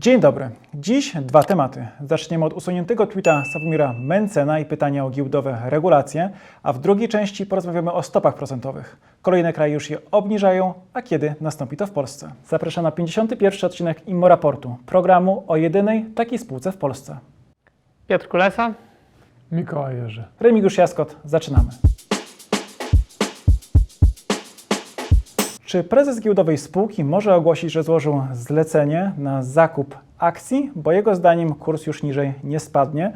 Dzień dobry. Dziś dwa tematy. Zaczniemy od usuniętego tweeta Sławomira Mencena i pytania o giełdowe regulacje, a w drugiej części porozmawiamy o stopach procentowych. Kolejne kraje już je obniżają, a kiedy nastąpi to w Polsce? Zapraszam na 51. odcinek Immo Raportu, programu o jedynej takiej spółce w Polsce. Piotr Kulesa. Mikołaj Jerzy. Remigiusz Jaskot, zaczynamy. Czy prezes giełdowej spółki może ogłosić, że złożył zlecenie na zakup akcji, bo jego zdaniem kurs już niżej nie spadnie?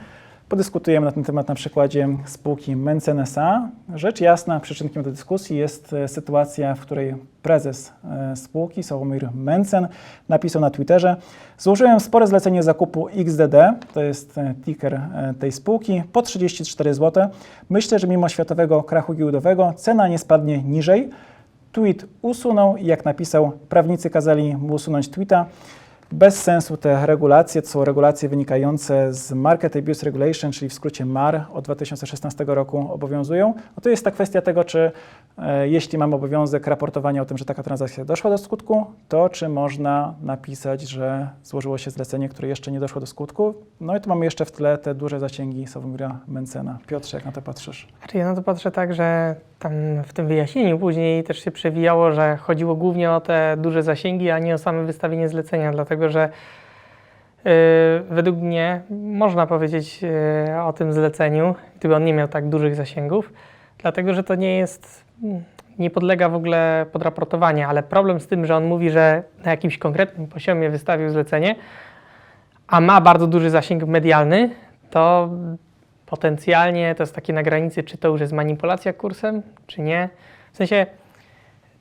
Podyskutujemy na ten temat na przykładzie spółki Mencen S.A. Rzecz jasna, przyczynkiem do dyskusji jest e, sytuacja, w której prezes e, spółki, Sławomir Mencen, napisał na Twitterze Złożyłem spore zlecenie zakupu XDD, to jest e, ticker tej spółki, po 34 zł. Myślę, że mimo światowego krachu giełdowego cena nie spadnie niżej. Tweet usunął i jak napisał, prawnicy kazali mu usunąć tweeta. Bez sensu te regulacje, to są regulacje wynikające z Market Abuse Regulation, czyli w skrócie MAR od 2016 roku obowiązują. No to jest ta kwestia tego, czy e, jeśli mamy obowiązek raportowania o tym, że taka transakcja doszła do skutku, to czy można napisać, że złożyło się zlecenie, które jeszcze nie doszło do skutku. No i tu mamy jeszcze w tle te duże zasięgi Sławomira Mencena. Piotrze, jak na to patrzysz? Znaczy ja na to patrzę tak, że tam w tym wyjaśnieniu później też się przewijało, że chodziło głównie o te duże zasięgi, a nie o same wystawienie zlecenia, dlatego że yy, według mnie można powiedzieć yy, o tym zleceniu, gdyby on nie miał tak dużych zasięgów, dlatego że to nie jest, nie podlega w ogóle podraportowania, ale problem z tym, że on mówi, że na jakimś konkretnym poziomie wystawił zlecenie, a ma bardzo duży zasięg medialny, to potencjalnie to jest takie na granicy, czy to już jest manipulacja kursem, czy nie. W sensie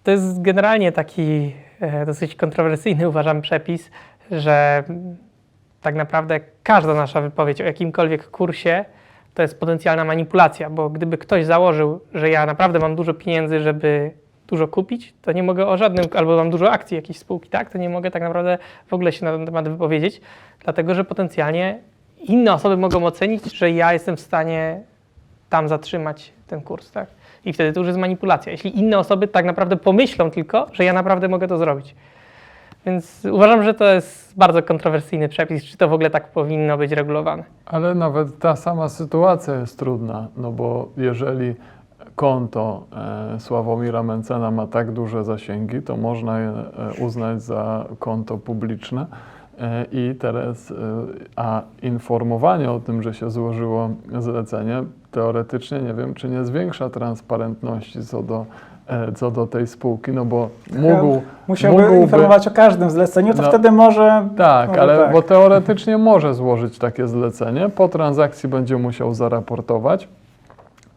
to jest generalnie taki e, dosyć kontrowersyjny, uważam, przepis, że tak naprawdę każda nasza wypowiedź o jakimkolwiek kursie to jest potencjalna manipulacja, bo gdyby ktoś założył, że ja naprawdę mam dużo pieniędzy, żeby dużo kupić, to nie mogę o żadnym, albo mam dużo akcji jakiejś spółki, tak, to nie mogę tak naprawdę w ogóle się na ten temat wypowiedzieć, dlatego że potencjalnie inne osoby mogą ocenić, że ja jestem w stanie tam zatrzymać ten kurs, tak? I wtedy to już jest manipulacja. Jeśli inne osoby tak naprawdę pomyślą tylko, że ja naprawdę mogę to zrobić. Więc uważam, że to jest bardzo kontrowersyjny przepis, czy to w ogóle tak powinno być regulowane. Ale nawet ta sama sytuacja jest trudna, no bo jeżeli konto e, Sławomira Mencena ma tak duże zasięgi, to można je e, uznać za konto publiczne. E, I teraz, e, a informowanie o tym, że się złożyło zlecenie, teoretycznie nie wiem, czy nie zwiększa transparentności co do, e, co do tej spółki, no bo mógł, Musiałby mógłby- informować o każdym zleceniu, to No, wtedy może... Tak, może ale tak. bo teoretycznie może złożyć takie zlecenie. Po transakcji będzie musiał zaraportować.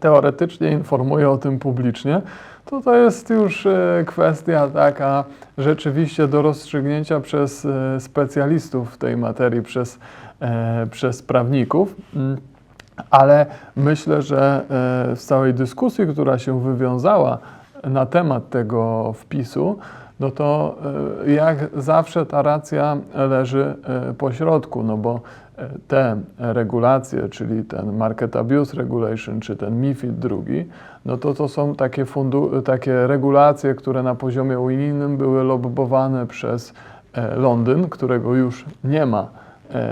Teoretycznie informuje o tym publicznie. To to jest już e, kwestia taka rzeczywiście do rozstrzygnięcia przez e, specjalistów w tej materii, przez, e, przez prawników. Mm. Ale myślę, że z całej dyskusji, która się wywiązała na temat tego wpisu, no to jak zawsze ta racja leży po środku, no bo te regulacje, czyli ten Market Abuse Regulation, czy ten MIFID II, no to to są takie, fundu, takie regulacje, które na poziomie unijnym były lobbowane przez e, Londyn, którego już nie ma e,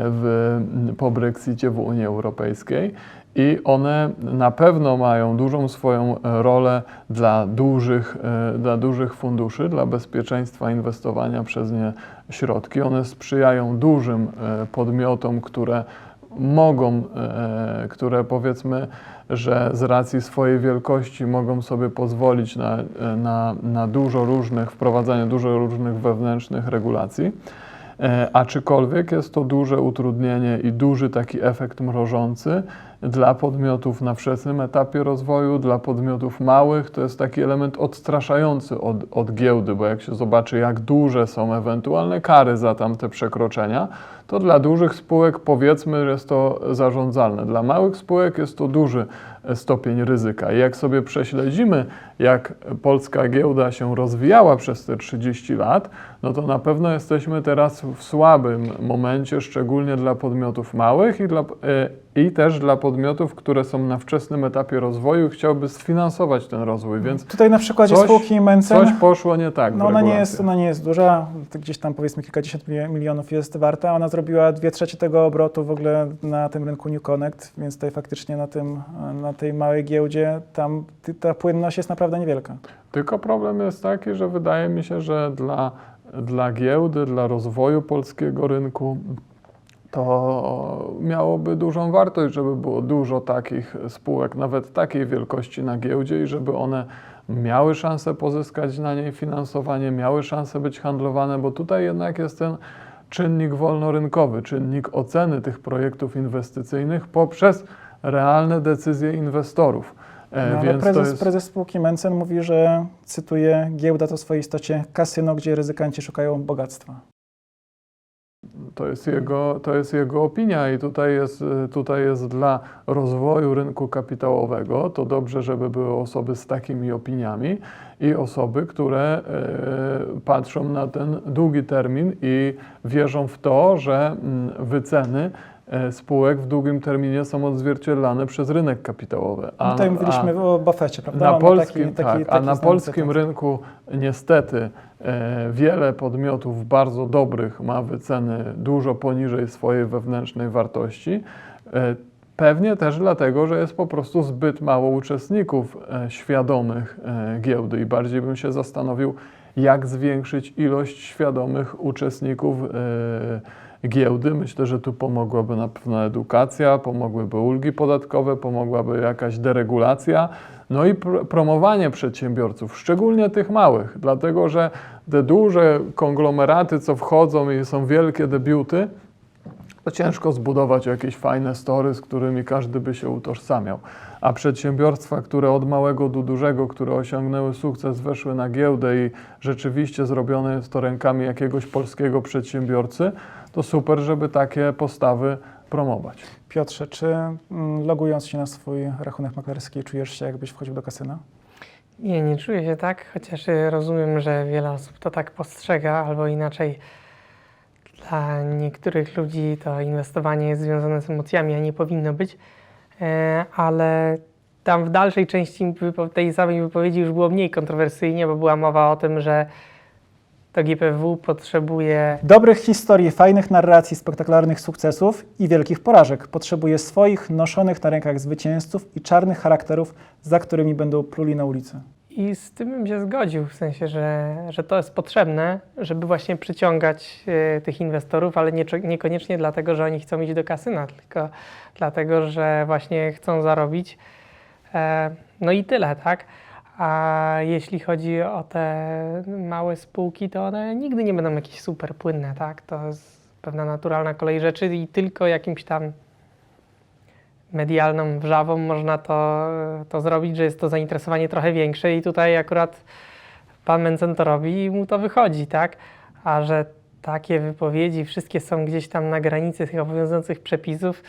w, po Brexicie w Unii Europejskiej i one na pewno mają dużą swoją e, rolę dla dużych, e, dla dużych funduszy, dla bezpieczeństwa inwestowania przez nie środki. One sprzyjają dużym e, podmiotom, które mogą, które powiedzmy, że z racji swojej wielkości mogą sobie pozwolić na, na, na dużo różnych, wprowadzanie dużo różnych wewnętrznych regulacji. Aczkolwiek jest to duże utrudnienie i duży taki efekt mrożący dla podmiotów na wczesnym etapie rozwoju, dla podmiotów małych. To jest taki element odstraszający od, od giełdy, bo jak się zobaczy, jak duże są ewentualne kary za tamte przekroczenia, to dla dużych spółek powiedzmy, że jest to zarządzalne. Dla małych spółek jest to duży stopień ryzyka. I jak sobie prześledzimy, jak polska giełda się rozwijała przez te 30 lat, no to na pewno jesteśmy teraz w słabym momencie, szczególnie dla podmiotów małych i dla, e, i też dla podmiotów, które są na wczesnym etapie rozwoju chciałby sfinansować ten rozwój, więc Tutaj na przykładzie Coś- spółki Mencen, coś poszło nie tak no ona nie, jest, ona nie jest duża, gdzieś tam powiedzmy kilkadziesiąt mili- milionów jest warta. Ona zrobiła dwie trzecie tego obrotu w ogóle na tym rynku New Connect, więc tutaj faktycznie na, tym, na tej małej giełdzie tam ta płynność jest naprawdę niewielka. Tylko problem jest taki, że wydaje mi się, że dla, dla giełdy, dla rozwoju polskiego rynku to miałoby dużą wartość, żeby było dużo takich spółek, nawet takiej wielkości na giełdzie i żeby one miały szansę pozyskać na niej finansowanie, miały szansę być handlowane, bo tutaj jednak jest ten czynnik wolnorynkowy, czynnik oceny tych projektów inwestycyjnych poprzez realne decyzje inwestorów. E, No, ale prezes, jest... prezes spółki Mencen mówi, że, cytuję, giełda to w swojej istocie kasyno, gdzie ryzykanci szukają bogactwa. To jest, jego, to jest jego opinia i tutaj jest, tutaj jest dla rozwoju rynku kapitałowego to dobrze, żeby były osoby z takimi opiniami i osoby, które y, patrzą na ten długi termin i wierzą w to, że mm, wyceny y, spółek w długim terminie są odzwierciedlane przez rynek kapitałowy. No tutaj mówiliśmy o Buffetcie, prawda? Na polskim, taki- taki- tak, a taki na znany polskim rynku niestety e, wiele podmiotów bardzo dobrych ma wyceny dużo poniżej swojej wewnętrznej wartości. E, pewnie też dlatego, że jest po prostu zbyt mało uczestników e, świadomych e, giełdy i bardziej bym się zastanowił, jak zwiększyć ilość świadomych uczestników e, giełdy. Myślę, że tu pomogłaby na pewno edukacja, pomogłyby ulgi podatkowe, pomogłaby jakaś deregulacja, no i pr- promowanie przedsiębiorców, szczególnie tych małych, dlatego że te duże konglomeraty, co wchodzą i są wielkie debiuty, to ciężko zbudować jakieś fajne story, z którymi każdy by się utożsamiał. A przedsiębiorstwa, które od małego do dużego, które osiągnęły sukces, weszły na giełdę i rzeczywiście zrobione jest to rękami jakiegoś polskiego przedsiębiorcy, to super, żeby takie postawy promować. Piotrze, czy mm, logując się na swój rachunek maklerski czujesz się jakbyś wchodził do kasyna? Nie, nie czuję się tak, chociaż y, rozumiem, że wiele osób to tak postrzega, albo inaczej. Dla niektórych ludzi to inwestowanie jest związane z emocjami, a nie powinno być. E, ale tam w dalszej części tej samej wypowiedzi już było mniej kontrowersyjnie, bo była mowa o tym, że to GPW potrzebuje Dobrych historii, fajnych narracji, spektakularnych sukcesów i wielkich porażek. Potrzebuje swoich, noszonych na rękach zwycięzców i czarnych charakterów, za którymi będą pluli na ulicy. I z tym bym się zgodził, w sensie, że, że to jest potrzebne, żeby właśnie przyciągać e, tych inwestorów, ale nie, niekoniecznie dlatego, że oni chcą iść do kasyna, tylko dlatego, że właśnie chcą zarobić. E, no i tyle, tak? A jeśli chodzi o te małe spółki, to one nigdy nie będą jakieś super płynne, tak? To jest pewna naturalna kolej rzeczy i tylko jakimś tam medialną wrzawą można to, to zrobić, że jest to zainteresowanie trochę większe i tutaj akurat pan Mencen to robi i mu to wychodzi, tak? A że takie wypowiedzi wszystkie są gdzieś tam na granicy tych obowiązujących przepisów,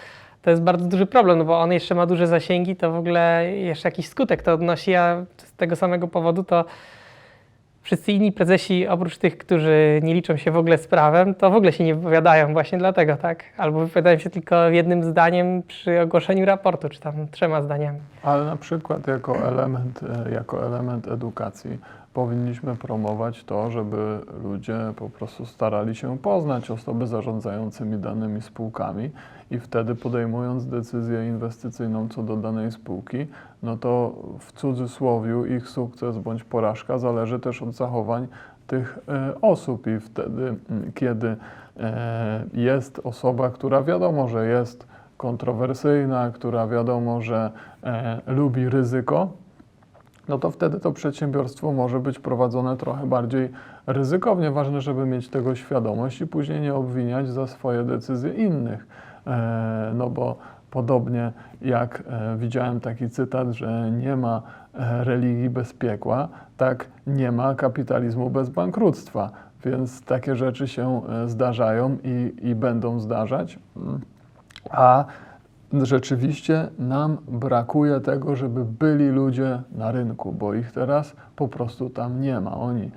to jest bardzo duży problem, no bo on jeszcze ma duże zasięgi, to w ogóle jeszcze jakiś skutek to odnosi, a z tego samego powodu to wszyscy inni prezesi, oprócz tych, którzy nie liczą się w ogóle z prawem, to w ogóle się nie wypowiadają właśnie dlatego, tak? Albo wypowiadają się tylko jednym zdaniem przy ogłoszeniu raportu, czy tam trzema zdaniami. Ale na przykład jako element, e, jako element edukacji powinniśmy promować to, żeby ludzie po prostu starali się poznać osoby zarządzającymi danymi spółkami i wtedy podejmując decyzję inwestycyjną co do danej spółki, no to w cudzysłowiu ich sukces bądź porażka zależy też od zachowań tych e, osób i wtedy, kiedy e, jest osoba, która wiadomo, że jest kontrowersyjna, która wiadomo, że e, lubi ryzyko, no to wtedy to przedsiębiorstwo może być prowadzone trochę bardziej ryzykownie. Ważne, żeby mieć tego świadomość i później nie obwiniać za swoje decyzje innych. E, no bo podobnie jak e, widziałem taki cytat, że nie ma e, religii bez piekła, tak nie ma kapitalizmu bez bankructwa. Więc takie rzeczy się zdarzają i, i będą zdarzać. A rzeczywiście nam brakuje tego, żeby byli ludzie na rynku, bo ich teraz po prostu tam nie ma. Oni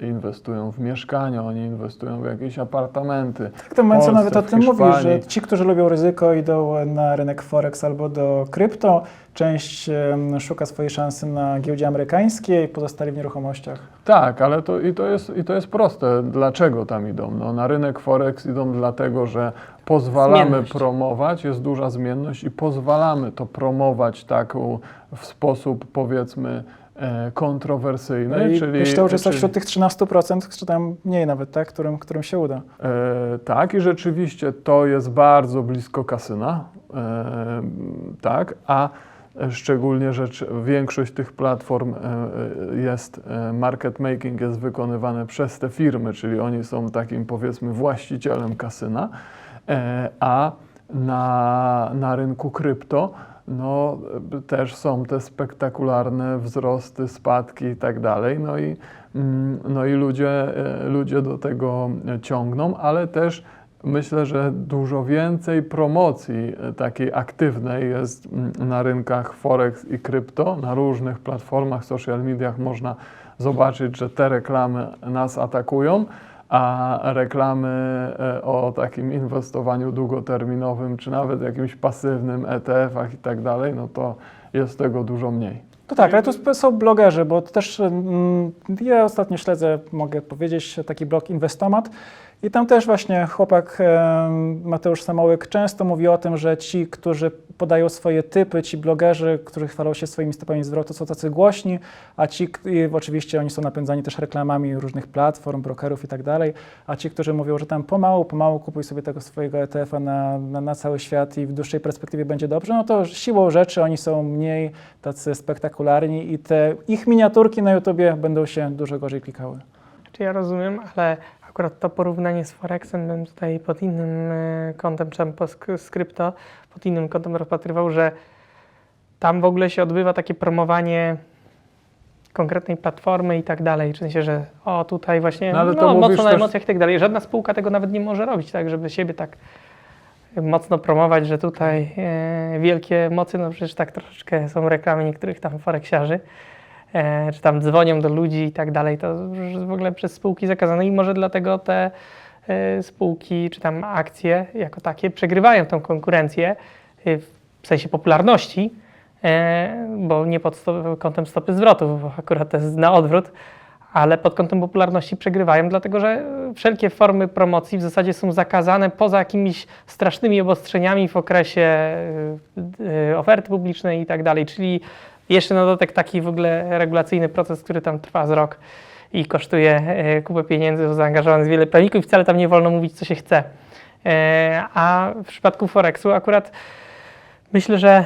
e, inwestują w mieszkania, oni inwestują w jakieś apartamenty. Tak to Menco nawet o tym mówi, że ci, którzy lubią ryzyko, idą na rynek Forex albo do krypto. Część szuka swojej szansy na giełdzie amerykańskiej, pozostali w nieruchomościach. Tak, ale to, i, to jest, i to jest proste. Dlaczego tam idą? No, na rynek Forex idą dlatego, że pozwalamy Zmienność. promować, jest duża zmienność i pozwalamy to promować taką w sposób powiedzmy kontrowersyjny. No i czyli, myślę, że jest czyli, wśród tych 13%, czy tam mniej nawet, tak, którym, którym się uda. E, tak, i rzeczywiście to jest bardzo blisko kasyna, e, tak, a szczególnie rzecz, większość tych platform e, jest, e, market making jest wykonywany przez te firmy, czyli oni są takim powiedzmy właścicielem kasyna, e, a na, na rynku krypto no, też są te spektakularne wzrosty, spadki i tak dalej. No i, mm, no i ludzie, e, ludzie do tego ciągną, ale też myślę, że dużo więcej promocji e, takiej aktywnej jest mm, na rynkach Forex i krypto. Na różnych platformach, social mediach można zobaczyć, że te reklamy nas atakują, a reklamy e, o takim inwestowaniu długoterminowym, czy nawet jakimś pasywnym ETF-ach i tak dalej, no to jest tego dużo mniej. To tak, ale sp- są blogerzy, bo też mm, ja ostatnio śledzę, mogę powiedzieć, taki blog Inwestomat i tam też właśnie chłopak Mateusz Samołyk często mówi o tym, że ci, którzy podają swoje typy, ci blogerzy, którzy chwalą się swoimi stopami zwrotu, są tacy głośni, a ci, oczywiście oni są napędzani też reklamami różnych platform, brokerów i tak dalej, a ci, którzy mówią, że tam pomału, pomału kupuj sobie tego swojego ETF-a na, na, na cały świat i w dłuższej perspektywie będzie dobrze, no to siłą rzeczy oni są mniej tacy spektakularni i te ich miniaturki na YouTubie będą się dużo gorzej klikały. Czy ja rozumiem, ale akurat to porównanie z Forexem bym tutaj pod innym e, kątem, czy z krypto, pod innym kątem rozpatrywał, że tam w ogóle się odbywa takie promowanie konkretnej platformy i tak dalej. W sensie, że o tutaj właśnie No, no, mocno na emocjach i tak dalej. Żadna spółka tego nawet nie może robić, tak, żeby siebie tak mocno promować, że tutaj e, wielkie mocy, no przecież tak troszeczkę są reklamy niektórych tam foreksiarzy, czy tam dzwonią do ludzi i tak dalej, to w ogóle przez spółki zakazane i może dlatego te e, spółki, czy tam akcje jako takie przegrywają tą konkurencję e, w sensie popularności, e, bo nie pod kątem stopy zwrotów, bo akurat to jest na odwrót, ale pod kątem popularności przegrywają, dlatego że e, wszelkie formy promocji w zasadzie są zakazane poza jakimiś strasznymi obostrzeniami w okresie e, e, oferty publicznej i tak dalej. Czyli jeszcze na dodatek taki w ogóle regulacyjny proces, który tam trwa z rok i kosztuje e, kupę pieniędzy, zaangażowanych wiele prawników i wcale tam nie wolno mówić, co się chce. E, A w przypadku Forexu akurat myślę, że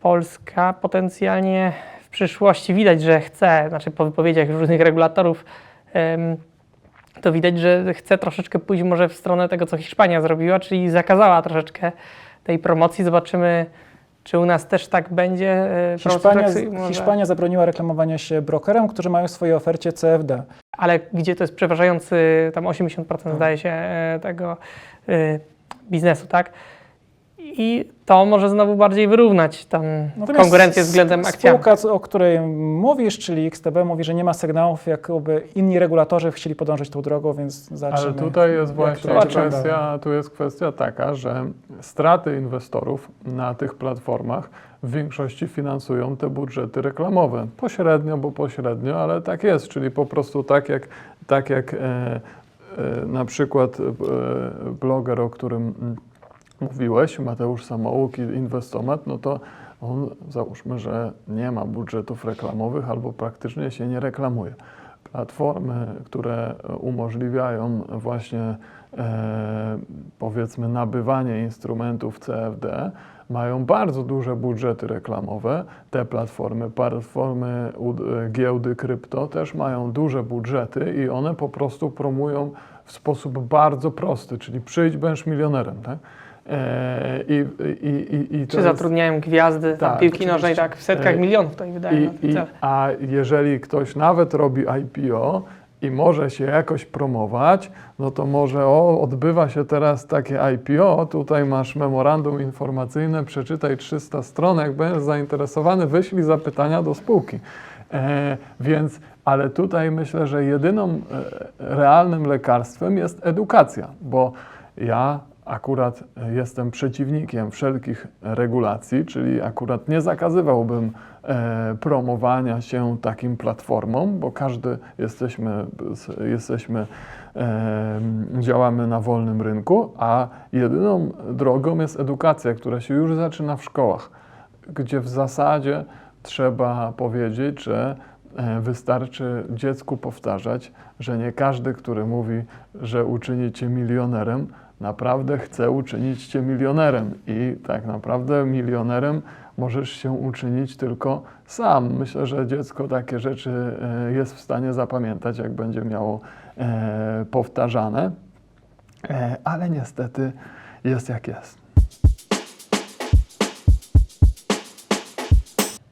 Polska potencjalnie w przyszłości widać, że chce, znaczy po wypowiedziach różnych regulatorów, to widać, że chce troszeczkę pójść może w stronę tego, co Hiszpania zrobiła, czyli zakazała troszeczkę tej promocji. Zobaczymy, czy u nas też tak będzie. e, Hiszpania, Hiszpania zabroniła reklamowania się brokerem, którzy mają w swojej ofercie CFD. ale gdzie to jest przeważający, tam 80% Tak. zdaje się e, tego e, biznesu, tak? I to może znowu bardziej wyrównać tam Natomiast konkurencję względem akcjami. Spółka, o której mówisz, czyli XTB, mówi, że nie ma sygnałów, jakoby inni regulatorzy chcieli podążyć tą drogą, więc zobaczymy. Ale tutaj jest właśnie kwestia, tu jest kwestia taka, że straty inwestorów na tych platformach w większości finansują te budżety reklamowe. Pośrednio, bo pośrednio, ale tak jest, czyli po prostu tak jak, tak jak e, e, na przykład e, bloger, o którym mówiłeś, Mateusz Samołuk i Inwestomat, no to on załóżmy, że nie ma budżetów reklamowych albo praktycznie się nie reklamuje. Platformy, które umożliwiają właśnie e, powiedzmy nabywanie instrumentów CFD, mają bardzo duże budżety reklamowe. Te platformy, platformy u- giełdy krypto też mają duże budżety i one po prostu promują w sposób bardzo prosty, czyli przyjdź, będziesz milionerem, tak? E, i, i, i, Czy jest- zatrudniają gwiazdy tam Tak, piłki nożnej, tak w setkach E, milionów to i wydaje na i, ten i, cel. a jeżeli ktoś nawet robi IPO i może się jakoś promować, no to może o, odbywa się teraz takie IPO, tutaj masz memorandum informacyjne, przeczytaj 300 stron, jak będziesz zainteresowany, wyślij zapytania do spółki. E, więc, ale tutaj myślę, że jedyną e, realnym lekarstwem jest edukacja, bo ja akurat jestem przeciwnikiem wszelkich regulacji, czyli akurat nie zakazywałbym e, promowania się takim platformom, bo każdy jesteśmy, jesteśmy e, działamy na wolnym rynku, a jedyną drogą jest edukacja, która się już zaczyna w szkołach, gdzie w zasadzie trzeba powiedzieć, że e, wystarczy dziecku powtarzać, że nie każdy, który mówi, że uczyni cię milionerem, naprawdę chce uczynić cię milionerem. I tak naprawdę milionerem możesz się uczynić tylko sam. Myślę, że dziecko takie rzeczy e, jest w stanie zapamiętać, jak będzie miało e, powtarzane, E, ale niestety jest jak jest.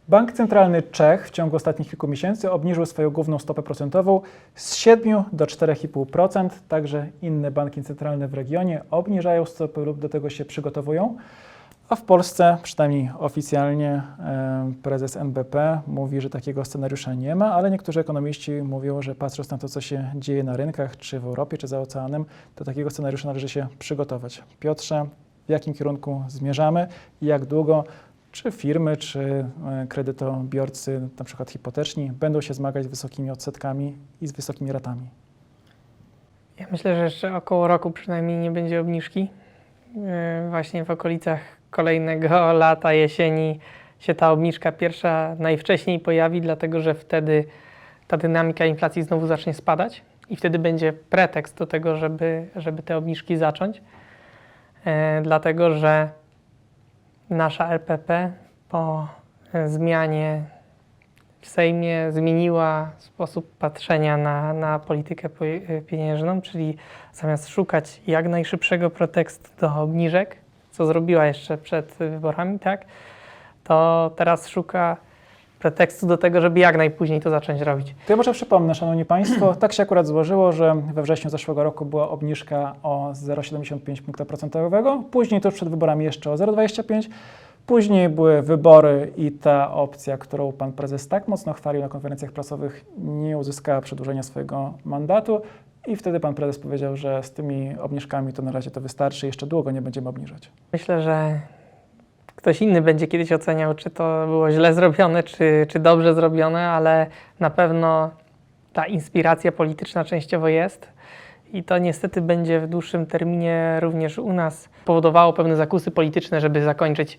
Bank Centralny Czech w ciągu ostatnich kilku miesięcy obniżył swoją główną stopę procentową z 7 do 4,5%. Także inne banki centralne w regionie obniżają stopy lub do tego się przygotowują. A w Polsce, przynajmniej oficjalnie, prezes NBP mówi, że takiego scenariusza nie ma, ale niektórzy ekonomiści mówią, że patrząc na to, co się dzieje na rynkach, czy w Europie, czy za oceanem, do takiego scenariusza należy się przygotować. Piotrze, w jakim kierunku zmierzamy i jak długo czy firmy, czy e, kredytobiorcy, na przykład hipoteczni, będą się zmagać z wysokimi odsetkami i z wysokimi ratami? Ja myślę, że jeszcze około roku przynajmniej nie będzie obniżki. Yy, Właśnie w okolicach kolejnego lata, jesieni się ta obniżka pierwsza najwcześniej pojawi, dlatego że wtedy ta dynamika inflacji znowu zacznie spadać i wtedy będzie pretekst do tego, żeby, żeby te obniżki zacząć. E, dlatego, że nasza LPP po e, zmianie w Sejmie zmieniła sposób patrzenia na, na politykę po- e, pieniężną, czyli zamiast szukać jak najszybszego pretekstu do obniżek, co zrobiła jeszcze przed wyborami, tak, to teraz szuka pretekstu do tego, żeby jak najpóźniej to zacząć robić. To ja może przypomnę, Szanowni Państwo, tak się akurat złożyło, że we wrześniu zeszłego roku była obniżka o 0,75 punkta procentowego, później tuż przed wyborami jeszcze o 0,25, później były wybory i ta opcja, którą Pan Prezes tak mocno chwalił na konferencjach prasowych, nie uzyskała przedłużenia swojego mandatu i wtedy Pan Prezes powiedział, że z tymi obniżkami to na razie to wystarczy, jeszcze długo nie będziemy obniżać. Myślę, że ktoś inny będzie kiedyś oceniał, czy to było źle zrobione, czy, czy dobrze zrobione, ale na pewno ta inspiracja polityczna częściowo jest. I to niestety będzie w dłuższym terminie również u nas powodowało pewne zakusy polityczne, żeby zakończyć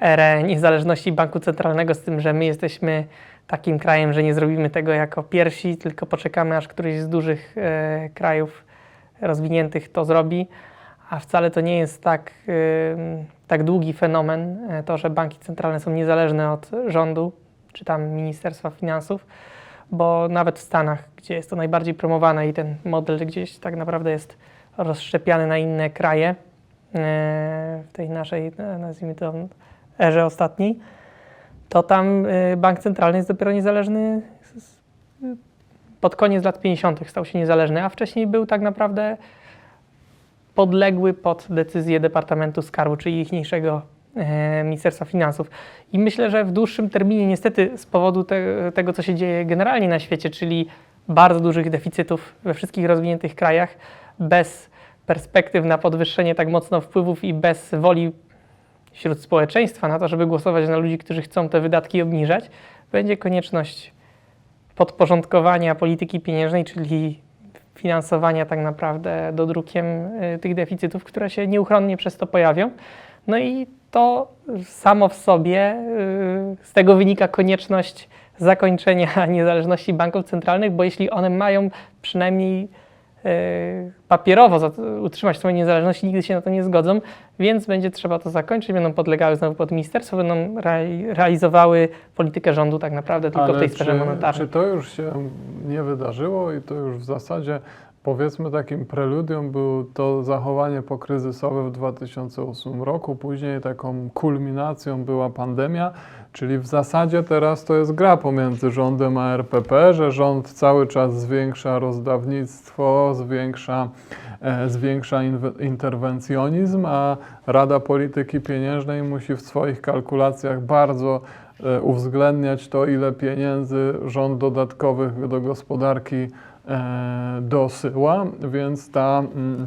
erę niezależności banku centralnego, z tym, że my jesteśmy takim krajem, że nie zrobimy tego jako pierwsi, tylko poczekamy, aż któryś z dużych e, krajów rozwiniętych to zrobi. A wcale to nie jest tak, tak długi fenomen, e, to, że banki centralne są niezależne od rządu czy tam Ministerstwa Finansów, bo nawet w Stanach, gdzie jest to najbardziej promowane i ten model gdzieś tak naprawdę jest rozszczepiany na inne kraje e, w tej naszej, e, nazwijmy to, erze ostatniej, to tam bank centralny jest dopiero niezależny pod koniec lat 50. stał się niezależny, a wcześniej był tak naprawdę podległy pod decyzję Departamentu Skarbu, czyli ichniejszego e, Ministerstwa Finansów. I myślę, że w dłuższym terminie, niestety z powodu te, tego, co się dzieje generalnie na świecie, czyli bardzo dużych deficytów we wszystkich rozwiniętych krajach, bez perspektyw na podwyższenie tak mocno wpływów i bez woli wśród społeczeństwa na to, żeby głosować na ludzi, którzy chcą te wydatki obniżać, będzie konieczność podporządkowania polityki pieniężnej, czyli finansowania tak naprawdę dodrukiem y, tych deficytów, które się nieuchronnie przez to pojawią. No i to samo w sobie, y, z tego wynika konieczność zakończenia niezależności banków centralnych, bo jeśli one mają przynajmniej papierowo za- utrzymać swoją niezależność, nigdy się na to nie zgodzą, więc będzie trzeba to zakończyć, będą podlegały znowu pod ministerstwo, będą rea- realizowały politykę rządu tak naprawdę tylko w tej sferze monetarnej. Czy to już się nie wydarzyło i to już w zasadzie Powiedzmy takim preludium było to zachowanie pokryzysowe w 2008 roku. Później taką kulminacją była pandemia, czyli w zasadzie teraz to jest gra pomiędzy rządem a RPP, że rząd cały czas zwiększa rozdawnictwo, zwiększa, e, zwiększa interwencjonizm, a Rada Polityki Pieniężnej musi w swoich kalkulacjach bardzo e, uwzględniać to, ile pieniędzy rząd dodatkowych do gospodarki dosyła, więc ta mm,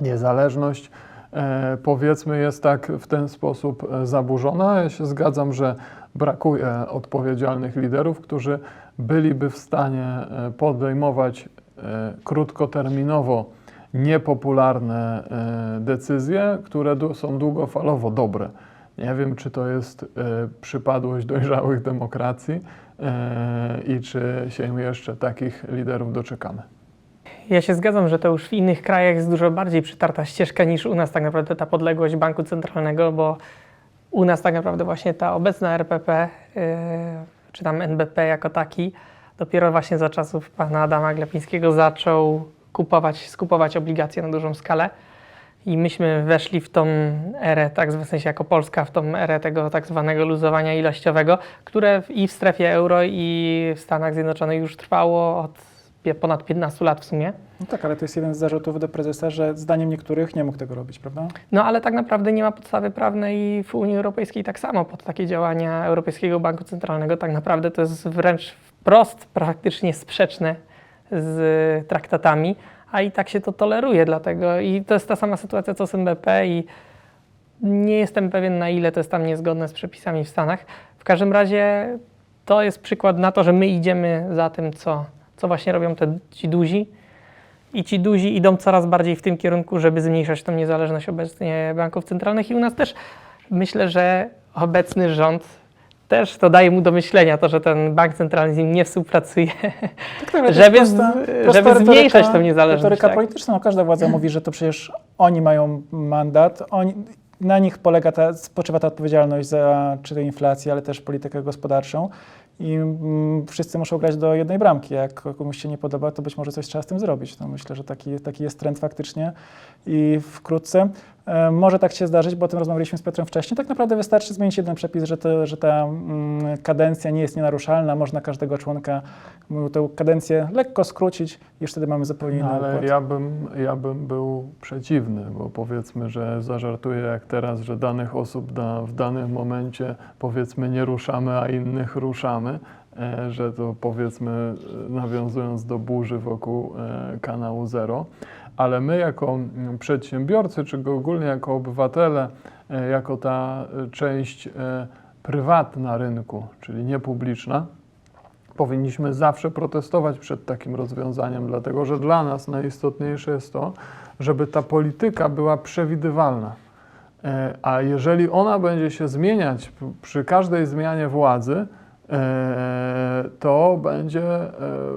niezależność e, powiedzmy jest tak w ten sposób e, zaburzona. Ja się zgadzam, że brakuje odpowiedzialnych liderów, którzy byliby w stanie e, podejmować e, krótkoterminowo niepopularne e, decyzje, które są długofalowo dobre. Nie wiem, czy to jest e, przypadłość dojrzałych demokracji e, i czy się jeszcze takich liderów doczekamy. Ja się zgadzam, że to już w innych krajach jest dużo bardziej przytarta ścieżka niż u nas tak naprawdę ta podległość banku centralnego, bo u nas tak naprawdę właśnie ta obecna RPP, yy, czy tam NBP jako taki, dopiero właśnie za czasów pana Adama Glapińskiego zaczął kupować, skupować obligacje na dużą skalę. I myśmy weszli w tą erę, tak w sensie jako Polska, w tą erę tego tak zwanego luzowania ilościowego, które i w strefie euro, i w Stanach Zjednoczonych już trwało od ponad 15 lat w sumie. No tak, ale to jest jeden z zarzutów do prezesa, że zdaniem niektórych nie mógł tego robić, prawda? No ale tak naprawdę nie ma podstawy prawnej w Unii Europejskiej tak samo pod takie działania Europejskiego Banku Centralnego. Tak naprawdę to jest wręcz wprost praktycznie sprzeczne z traktatami, a i tak się to toleruje dlatego. I to jest ta sama sytuacja co z NBP i nie jestem pewien na ile to jest tam niezgodne z przepisami w Stanach. W każdym razie to jest przykład na to, że my idziemy za tym, co, co właśnie robią te, ci duzi. I ci duzi idą coraz bardziej w tym kierunku, żeby zmniejszać tą niezależność obecnie banków centralnych. I u nas też myślę, że obecny rząd też to daje mu do myślenia, to, że ten bank centralny z nim nie współpracuje, Tak, żeby, z, prosta- żeby prosta retoryka- zmniejszać tą niezależność. Retoryka tak. polityczna, no każda władza mówi, że to przecież oni mają mandat, oni, na nich polega ta, spoczywa ta odpowiedzialność za czy to inflację, ale też politykę gospodarczą i mm, wszyscy muszą grać do jednej bramki. Jak komuś się nie podoba, to być może coś trzeba z tym zrobić. No myślę, że taki, taki jest trend faktycznie i wkrótce może tak się zdarzyć, bo o tym rozmawialiśmy z Piotrem wcześniej. Tak naprawdę wystarczy zmienić jeden przepis, że, to, że ta mm, kadencja nie jest nienaruszalna, można każdego członka m, tę kadencję lekko skrócić i wtedy mamy zupełnie inny No, ale układ. ja bym, ja bym był przeciwny, bo powiedzmy, że zażartuję jak teraz, że danych osób da, w danym momencie powiedzmy nie ruszamy, a innych ruszamy, e, że to powiedzmy e, nawiązując do burzy wokół e, kanału Zero, ale my jako mm, przedsiębiorcy, czy ogólnie jako obywatele, e, jako ta e, część e, prywatna rynku, czyli niepubliczna, powinniśmy zawsze protestować przed takim rozwiązaniem, dlatego że dla nas najistotniejsze jest to, żeby ta polityka była przewidywalna. A jeżeli ona będzie się zmieniać przy każdej zmianie władzy, to będzie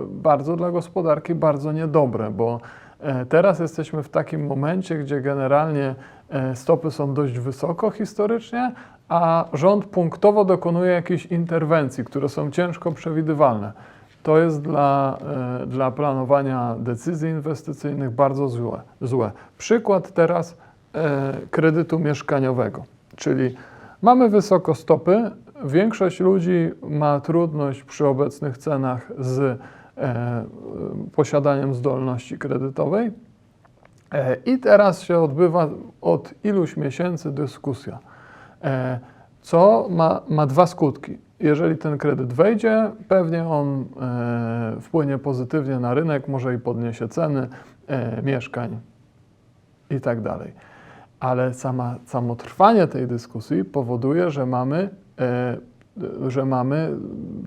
bardzo dla gospodarki bardzo niedobre, bo teraz jesteśmy w takim momencie, gdzie generalnie e, stopy są dość wysoko historycznie, a rząd punktowo dokonuje jakichś interwencji, które są ciężko przewidywalne. To jest dla, e, dla planowania decyzji inwestycyjnych bardzo złe. złe. Przykład teraz e, kredytu mieszkaniowego, czyli mamy wysoko stopy, większość ludzi ma trudność przy obecnych cenach z e, posiadaniem zdolności kredytowej. E, I teraz się odbywa od iluś miesięcy dyskusja, e, co ma, ma dwa skutki. Jeżeli ten kredyt wejdzie, pewnie on e, wpłynie pozytywnie na rynek, może i podniesie ceny e, mieszkań i tak dalej. Ale sama, samo trwanie tej dyskusji powoduje, że mamy, e, że mamy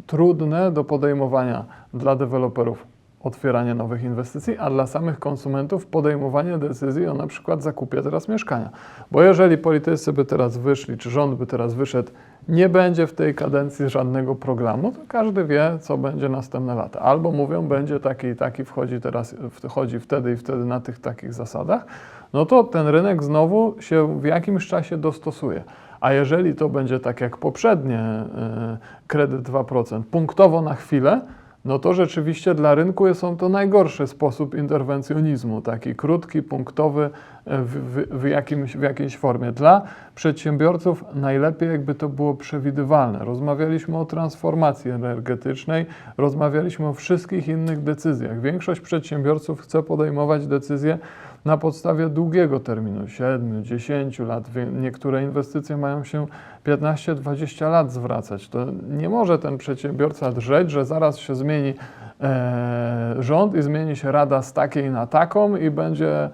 trudne do podejmowania dla deweloperów otwieranie nowych inwestycji, a dla samych konsumentów podejmowanie decyzji o na przykład zakupie teraz mieszkania. Bo jeżeli politycy by teraz wyszli, czy rząd by teraz wyszedł, nie będzie w tej kadencji żadnego programu, to każdy wie, co będzie następne lata. Albo mówią, będzie taki i taki, wchodzi teraz, wchodzi wtedy i wtedy na tych takich zasadach, no to ten rynek znowu się w jakimś czasie dostosuje. A jeżeli to będzie tak jak poprzednie, e, kredyt 2%, punktowo na chwilę, no to rzeczywiście dla rynku są to najgorszy sposób interwencjonizmu, taki krótki, punktowy w, w, jakimś, w jakiejś formie. Dla przedsiębiorców najlepiej jakby to było przewidywalne. Rozmawialiśmy o transformacji energetycznej, rozmawialiśmy o wszystkich innych decyzjach. Większość przedsiębiorców chce podejmować decyzje na podstawie długiego terminu 7, 10 lat. Niektóre inwestycje mają się 15-20 lat zwracać. To nie może ten przedsiębiorca drzeć, że zaraz się zmieni e, rząd i zmieni się rada z takiej na taką i, będzie,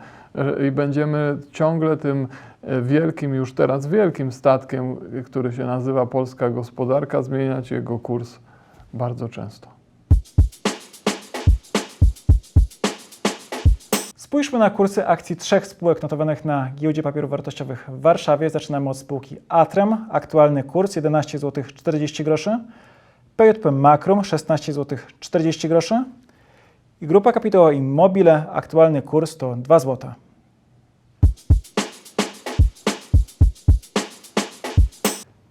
i będziemy ciągle tym e, wielkim, już teraz wielkim statkiem, który się nazywa polska gospodarka, zmieniać jego kurs bardzo często. Spójrzmy na kursy akcji trzech spółek notowanych na giełdzie papierów wartościowych w Warszawie. Zaczynamy od spółki Atrem. Aktualny kurs 11 zł 40 groszy. PJP Makrum 16 zł 40 groszy. I grupa kapitałowa Immobile. Aktualny kurs to 2 zł.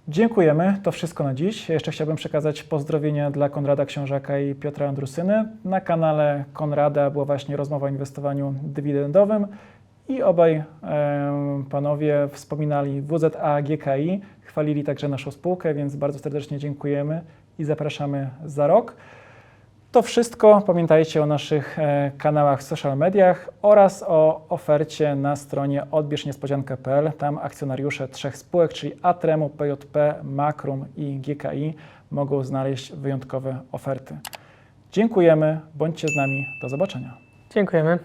Dziękujemy. To wszystko na dziś. Jeszcze chciałbym przekazać pozdrowienia dla Konrada Książaka i Piotra Andrusyny. Na kanale Konrada była właśnie rozmowa o inwestowaniu dywidendowym i obaj em, panowie wspominali WZA GKI, chwalili także naszą spółkę, więc bardzo serdecznie dziękujemy i zapraszamy za rok. To wszystko. Pamiętajcie o naszych e, kanałach w social mediach oraz o ofercie na stronie odbierzniespodziankę.pl. Tam akcjonariusze trzech spółek, czyli Atremu, PJP, Makrum i GKI mogą znaleźć wyjątkowe oferty. Dziękujemy, bądźcie z nami, do zobaczenia. Dziękujemy.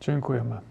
Dziękujemy.